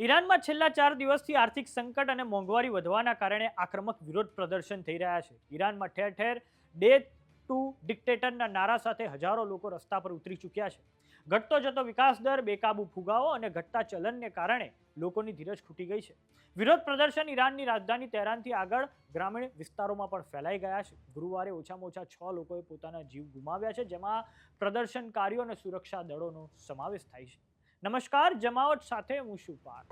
ઈરાનમાં છેલ્લા ચાર દિવસથી આર્થિક સંકટ અને મોંઘવારી વધવાના કારણે આક્રમક વિરોધ પ્રદર્શન થઈ રહ્યા છે. ઈરાનમાં ઠેર ઠેર ડે ટુ ડિક્ટેટરના નારા સાથે હજારો લોકો રસ્તા પર ઉતરી ચૂક્યા છે. ઘટતો જતો વિકાસ દર, બેકાબુ ફુગાવો અને ઘટતા ચલનને કારણે લોકોની ધીરજ ખૂટી ગઈ છે. વિરોધ પ્રદર્શન ઈરાનની રાજધાની તેહરાનથી આગળ ગ્રામીણ વિસ્તારોમાં પણ ફેલાઈ ગયા છે. ગુરુવારે ઓછામાં ઓછા છ લોકોએ પોતાના જીવ ગુમાવ્યા છે, જેમાં પ્રદર્શનકારીઓ અને સુરક્ષા દળોનો સમાવેશ થાય છે. નમસ્કાર, જમાવટ સાથે હું છું પાર્થ.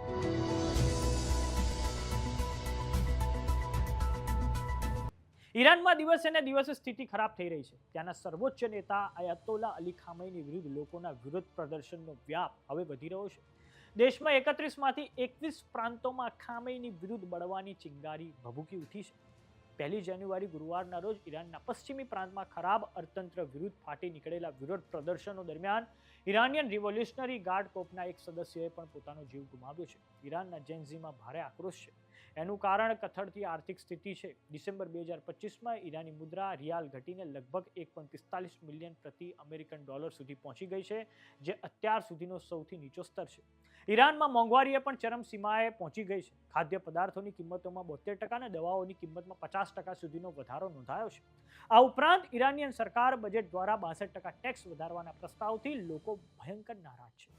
ઈરાનમાં દિવસે ને દિવસે સ્થિતિ ખરાબ થઈ રહી છે. ત્યાંના સર્વોચ્ચ નેતા અયાતોલા અલી ખામૈની વિરુદ્ધ લોકોના વિરોધ પ્રદર્શનનો વ્યાપ હવે વધી રહ્યો છે. દેશમાં એકત્રીસમાંથી એકવીસ પ્રાંતોમાં ખામૈની વિરુદ્ધ બળવાની ચિંગારી ભભૂકી ઉઠી છે. પહેલી જાન્યુઆરી ગુરુવારના રોજ ઈરાનના પશ્ચિમી પ્રાંતમાં ખરાબ અર્થતંત્ર વિરુદ્ધ ફાટી નીકળેલા વિરોધ પ્રદર્શનો દરમિયાન ઈરાનિયન રિવોલ્યુશનરી ગાર્ડ કોપના એક સદસ્યએ પણ પોતાનો જીવ ગુમાવ્યો છે. ઈરાનના જેન્ઝીમાં ભારે આક્રોશ છે. એનું કારણ કથળતી આર્થિક સ્થિતિ છે. ડિસેમ્બર બે હજાર પચીસમાં ઈરાની મુદ્રા રિયાલ ઘટીને લગભગ એક પોઈન્ટ પિસ્તાલીસ મિલિયન પ્રતિ અમેરિકન ડોલર સુધી પહોંચી ગઈ છે, જે અત્યાર સુધીનો સૌથી નીચો સ્તર છે. ઈરાનમાં મોંઘવારીએ પણ ચરમસીમાએ પહોંચી ગઈ છે. ખાદ્ય પદાર્થોની કિંમતોમાં બોતેર ટકા અને દવાઓની કિંમતમાં પચાસ ટકા સુધીનો વધારો નોંધાયો છે. આ ઉપરાંત ઈરાનિયન સરકાર બજેટ દ્વારા બાસઠ ટકા ટેક્સ વધારવાના પ્રસ્તાવથી લોકો ભયંકર નારાજ છે.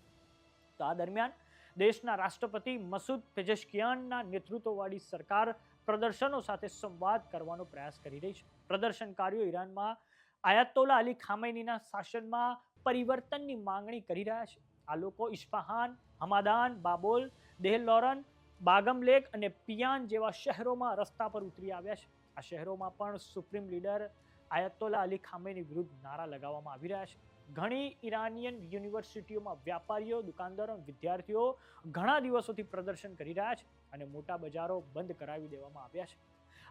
તો આ દરમિયાન દેશના રાષ્ટ્રપતિ મસૂદ પેજેશકિયાનના નેતૃત્વવાળી સરકાર પ્રદર્શનો સાથે સંવાદ કરવાનો પ્રયાસ કરી રહી છે. પ્રદર્શનકારીઓ ઈરાનમાં આયાતોલા અલી ખામૈનીના શાસનમાં પરિવર્તનની માંગણી કરી રહ્યા છે. આ લોકો ઇસ્ફહાન, હમાદાન, બાબોલ દેહલોરન બાગમ લેક અને પિયાન જેવા શહેરોમાં રસ્તા પર ઉતરી આવ્યા છે. આ શહેરોમાં પણ supreme leader Ayatollah Ali Khamenei વિરુદ્ધ નારા લગાવવામાં આવી રહ્યા છે. ઘણી ઈરાનિયન યુનિવર્સિટીઓમાં વ્યાપારીઓ, દુકાનદારો વિદ્યાર્થીઓ ઘણા દિવસોથી પ્રદર્શન કરી રહ્યા છે અને મોટા બજારો બંધ કરાવી દેવામાં આવ્યા છે.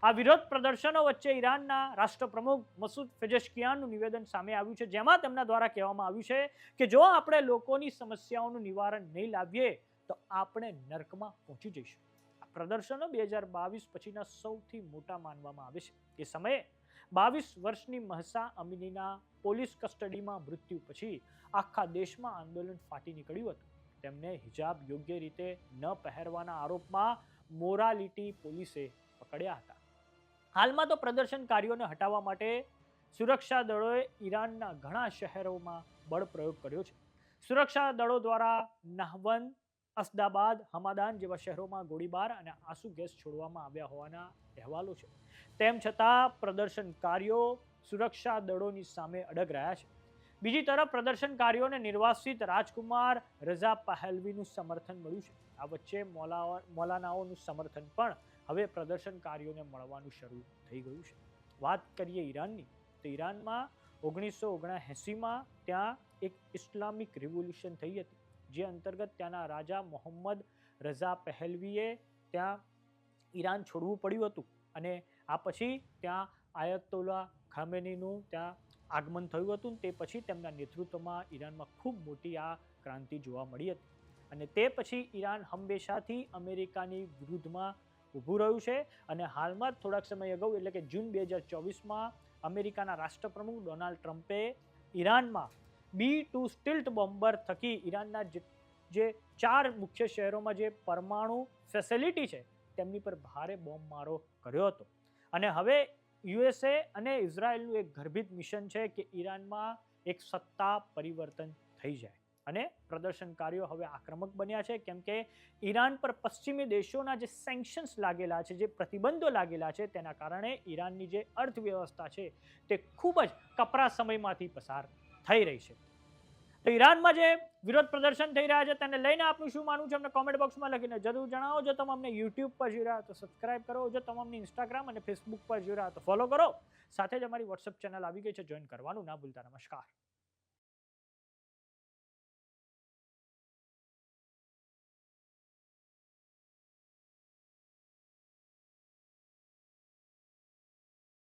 આ વિરોધ પ્રદર્શનો વચ્ચે ઈરાનના રાષ્ટ્રપ્રમુખ મસૂદ ફેજેશકિયાનનું નિવેદન સામે આવ્યું છે. જેમાં તેમના દ્વારા કહેવામાં આવ્યું છે કે જો આપણે લોકોની સમસ્યાઓનું નિવારણ નહીં લાવીએ, તો આપણે નર્કમાં પહોંચી જઈશું. આ પ્રદર્શનો બે હજાર બાવીસ પછીના સૌથી મોટા માનવામાં આવે છે. એ સમયે બાવીસ વર્ષની મહસા અમીનીના પોલીસ કસ્ટડીમાં મૃત્યુ પછી આખા દેશમાં આંદોલન ફાટી નીકળ્યું હતું. તેમને હિજાબ યોગ્ય રીતે ન પહેરવાના આરોપમાં મોરાલિટી પોલીસે પકડ્યા હતા. હાલમાં તો પ્રદર્શનકારીઓને હટાવવા માટે સુરક્ષા દળોએ ઈરાનના ઘણા શહેરોમાં બળ પ્રયોગ કર્યો છે. સુરક્ષા દળો દ્વારા નાહવન, અસદાબાદ, હમાદાન જેવા શહેરોમાં ગોળીબાર અને આંસુ ગેસ છોડવામાં આવ્યા હોવાના અહેવાલો છે. તેમ છતાં પ્રદર્શનકારીઓ સુરક્ષા દળોની સામે અડગ રહ્યા છે. બીજી તરફ પ્રદર્શનકારીઓને નિર્વાસિત રાજકુમાર રઝા પહેલવીનું સમર્થન મળ્યું છે. આ વચ્ચે મોલા મોલાનાઓનું સમર્થન પણ હવે પ્રદર્શનકારીઓને મળવાનું શરૂ થઈ ગયું છે. વાત કરીએ ઈરાનની, તો ઈરાનમાં ઓગણીસો ઓગણએંસીમાં ત્યાં એક ઇસ્લામિક રિવોલ્યુશન થઈ હતી, જે અંતર્ગત ત્યાંના રાજા મોહમ્મદ રઝા પહેલવીએ ત્યાં ઈરાન છોડવું પડ્યું હતું અને આ પછી ત્યાં આયતોલા ખામેનીનું ત્યાં આગમન થયું હતું તે પછી તેમના નેતૃત્વમાં ઈરાનમાં ખૂબ મોટી આ ક્રાંતિ જોવા મળી હતી. અને તે પછી ઈરાન હંમેશાથી અમેરિકાની વિરુદ્ધમાં ઊભું રહ્યું છે અને હાલમાં જ થોડાક સમય અગાઉ, એટલે કે જૂન બે હજાર ચોવીસમાં, અમેરિકાના રાષ્ટ્રપ્રમુખ ડોનાલ્ડ ટ્રમ્પે ઈરાનમાં બી ટુ સ્ટિલ્ટ બોમ્બર થકી ઈરાનના જે ચાર મુખ્ય શહેરોમાં જે પરમાણુ ફેસિલિટી છે, તેમની પર ભારે બોમ્બ મારો કર્યો હતો. અને હવે યુએસએ અને ઇઝરાયલનું એક ગર્ભિત મિશન છે કે ઈરાનમાં એક સત્તા પરિવર્તન થઈ જાય. અને પ્રદર્શનકારીઓ હવે આક્રમક બન્યા છે. કેમ કે ઈરાન પર પશ્ચિમી દેશોના જે સેન્કશન્સ લાગેલા છે, જે પ્રતિબંધો લાગેલા છે, તેના કારણે ઈરાનની જે અર્થવ્યવસ્થા છે, તે ખૂબ જ કપરા સમયમાંથી પસાર થઈ રહી છે. તો ઈરાનમાં જે વિરોધ પ્રદર્શન થઈ રહ્યા છે, તેને લઈને આપનું શું માનવું છે? અમને કોમેન્ટ બોક્સમાં લખીને જરૂર જણાવો. જો તમે અમને યુટ્યુબ પર જોઈ રહ્યા તો સબસ્ક્રાઇબ કરો. જો તમે અમને ઇન્સ્ટાગ્રામ અને ફેસબુક પર જોઈ રહ્યા તો ફોલો કરો. સાથે જ અમારી વોટ્સઅપ ચેનલ આવી ગઈ છે. જોઈન કરવાનું ના ભૂલતા. નમસ્કાર.